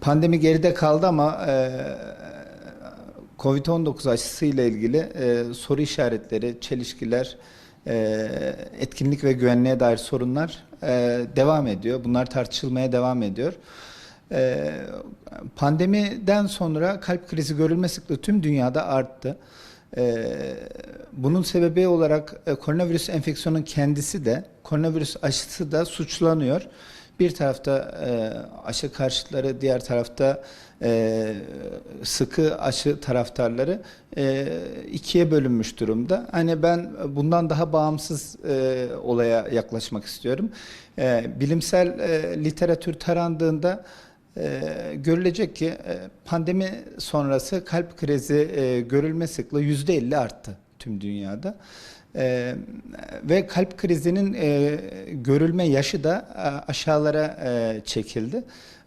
Pandemi geride kaldı ama e, Covid-19 aşısıyla ilgili e, soru işaretleri, çelişkiler, e, etkinlik ve güvenliğe dair sorunlar e, devam ediyor. Bunlar tartışılmaya devam ediyor. E, pandemiden sonra kalp krizi görülme sıklığı tüm dünyada arttı. E, bunun sebebi olarak e, koronavirüs enfeksiyonun kendisi de, koronavirüs aşısı da suçlanıyor. Bir tarafta e, aşı karşıtları, diğer tarafta e, sıkı aşı taraftarları e, ikiye bölünmüş durumda. Hani ben bundan daha bağımsız e, olaya yaklaşmak istiyorum. E, bilimsel e, literatür tarandığında e, görülecek ki e, pandemi sonrası kalp krizi e, görülme sıklığı yüzde 50 arttı tüm dünyada. Ee, ve kalp krizinin e, görülme yaşı da e, aşağılara e, çekildi.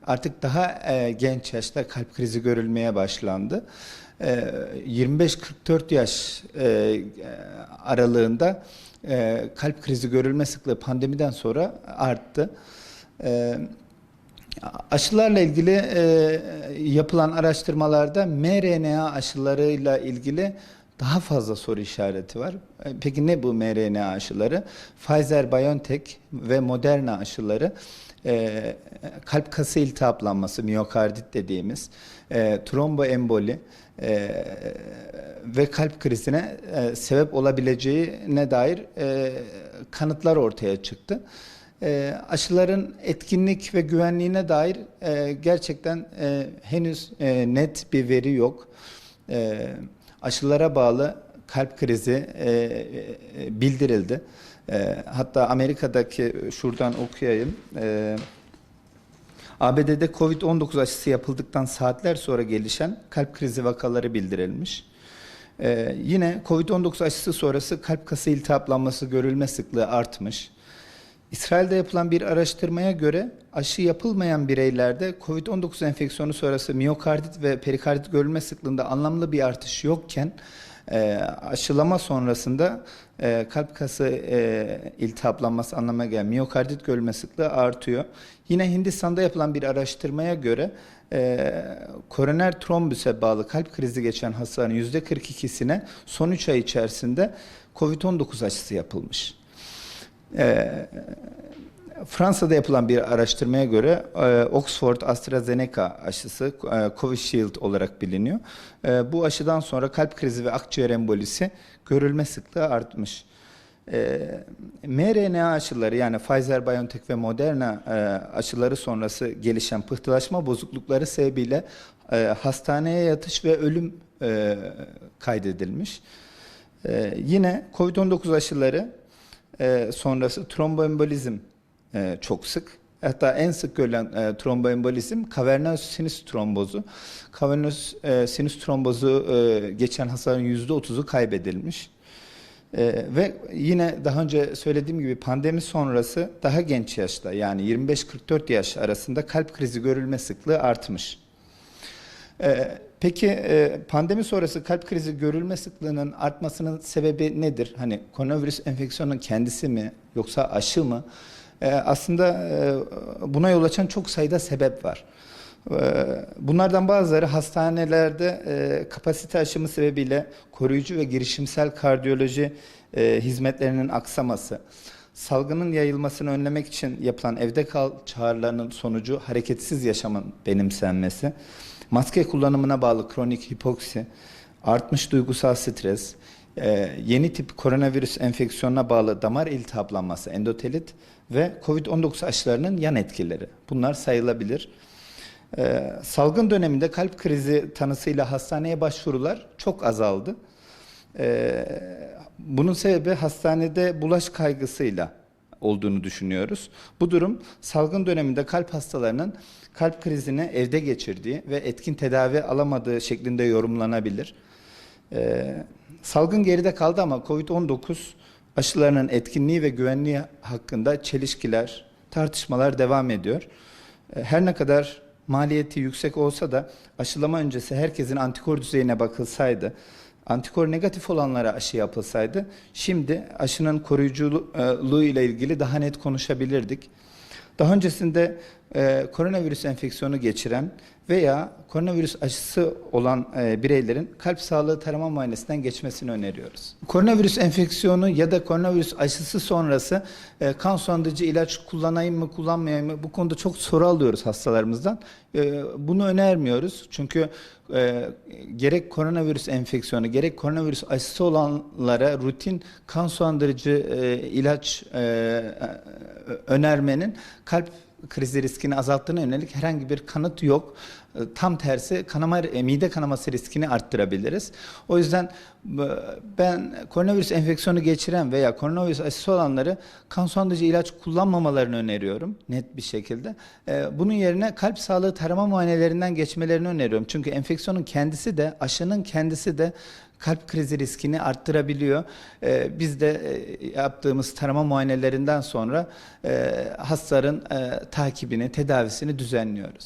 Artık daha e, genç yaşta kalp krizi görülmeye başlandı. E, 25-44 yaş e, aralığında e, kalp krizi görülme sıklığı pandemiden sonra arttı. E, Aşılarla ilgili e, yapılan araştırmalarda mRNA aşılarıyla ilgili daha fazla soru işareti var. E, Peki ne bu mRNA aşıları? Pfizer, BioNTech ve Moderna aşıları e, kalp kası iltihaplanması, miyokardit dediğimiz, e, tromboemboli e, ve kalp krizine e, sebep olabileceğine dair e, kanıtlar ortaya çıktı. E, aşıların etkinlik ve güvenliğine dair e, gerçekten e, henüz e, net bir veri yok. E, aşılara bağlı kalp krizi e, e, bildirildi. E, hatta Amerika'daki şuradan okuyayım. E, ABD'de Covid-19 aşısı yapıldıktan saatler sonra gelişen kalp krizi vakaları bildirilmiş. Ee, yine Covid-19 aşısı sonrası kalp kası iltihaplanması görülme sıklığı artmış. İsrail'de yapılan bir araştırmaya göre aşı yapılmayan bireylerde COVID-19 enfeksiyonu sonrası miyokardit ve perikardit görülme sıklığında anlamlı bir artış yokken e, aşılama sonrasında e, kalp kası e, iltihaplanması anlamına gelen miyokardit görülme sıklığı artıyor. Yine Hindistan'da yapılan bir araştırmaya göre e, koroner trombüse bağlı kalp krizi geçen hastaların %42'sine son 3 ay içerisinde COVID-19 aşısı yapılmış. E, Fransa'da yapılan bir araştırmaya göre e, Oxford AstraZeneca aşısı e, Covishield olarak biliniyor. E, bu aşıdan sonra kalp krizi ve akciğer embolisi görülme sıklığı artmış. E, mRNA aşıları yani Pfizer, BioNTech ve Moderna e, aşıları sonrası gelişen pıhtılaşma bozuklukları sebebiyle hastaneye yatış ve ölüm kaydedilmiş. Yine COVID-19 aşıları e, sonrası tromboembolizm e, çok sık. Hatta en sık görülen e, tromboembolizm kavernöz sinüs trombozu. Kavernöz e, sinüs trombozu e, geçen hastaların %30'u kaybedilmiş. E, ve yine daha önce söylediğim gibi pandemi sonrası daha genç yaşta yani 25-44 yaş arasında kalp krizi görülme sıklığı artmış. Ee, Peki e, pandemi sonrası kalp krizi görülme sıklığının artmasının sebebi nedir? Hani koronavirüs enfeksiyonun kendisi mi yoksa aşı mı? Ee, Aslında e, buna yol açan çok sayıda sebep var. Ee, Bunlardan bazıları hastanelerde e, kapasite aşımı sebebiyle koruyucu ve girişimsel kardiyoloji hizmetlerinin aksaması, salgının yayılmasını önlemek için yapılan evde kal çağrılarının sonucu hareketsiz yaşamın benimsenmesi, maske kullanımına bağlı kronik hipoksi, artmış duygusal stres, e, yeni tip koronavirüs enfeksiyonuna bağlı damar iltihaplanması, endotelit ve COVID-19 aşılarının yan etkileri. Bunlar sayılabilir. E, salgın döneminde kalp krizi tanısıyla hastaneye başvurular çok azaldı. E, bunun sebebi hastanede bulaş kaygısıyla olduğunu düşünüyoruz. Bu durum salgın döneminde kalp hastalarının kalp krizini evde geçirdiği ve etkin tedavi alamadığı şeklinde yorumlanabilir. Ee, salgın geride kaldı ama COVID-19 aşılarının etkinliği ve güvenliği hakkında çelişkiler, tartışmalar devam ediyor. Ee, her ne kadar maliyeti yüksek olsa da aşılama öncesi herkesin antikor düzeyine bakılsaydı, antikor negatif olanlara aşı yapılsaydı, şimdi aşının koruyuculuğu ile ilgili daha net konuşabilirdik. Daha öncesinde e, koronavirüs enfeksiyonu geçiren veya koronavirüs aşısı olan e, bireylerin kalp sağlığı tarama muayenesinden geçmesini öneriyoruz. Koronavirüs enfeksiyonu ya da koronavirüs aşısı sonrası e, kan sulandırıcı ilaç kullanayım mı kullanmayayım mı bu konuda çok soru alıyoruz hastalarımızdan. E, bunu önermiyoruz çünkü e, gerek koronavirüs enfeksiyonu gerek koronavirüs aşısı olanlara rutin kan sulandırıcı e, ilaç e, e, önermenin kalp krizi riskini azalttığına yönelik herhangi bir kanıt yok. E, Tam tersi kanama, e, mide kanaması riskini arttırabiliriz. O yüzden e, ben koronavirüs enfeksiyonu geçiren veya koronavirüs aşısı olanları kan sulandırıcı ilaç kullanmamalarını öneriyorum net bir şekilde. Bunun yerine kalp sağlığı tarama muayenelerinden geçmelerini öneriyorum. Çünkü enfeksiyonun kendisi de aşının kendisi de kalp krizi riskini arttırabiliyor. Biz de yaptığımız tarama muayenelerinden sonra hastaların takibini, tedavisini düzenliyoruz.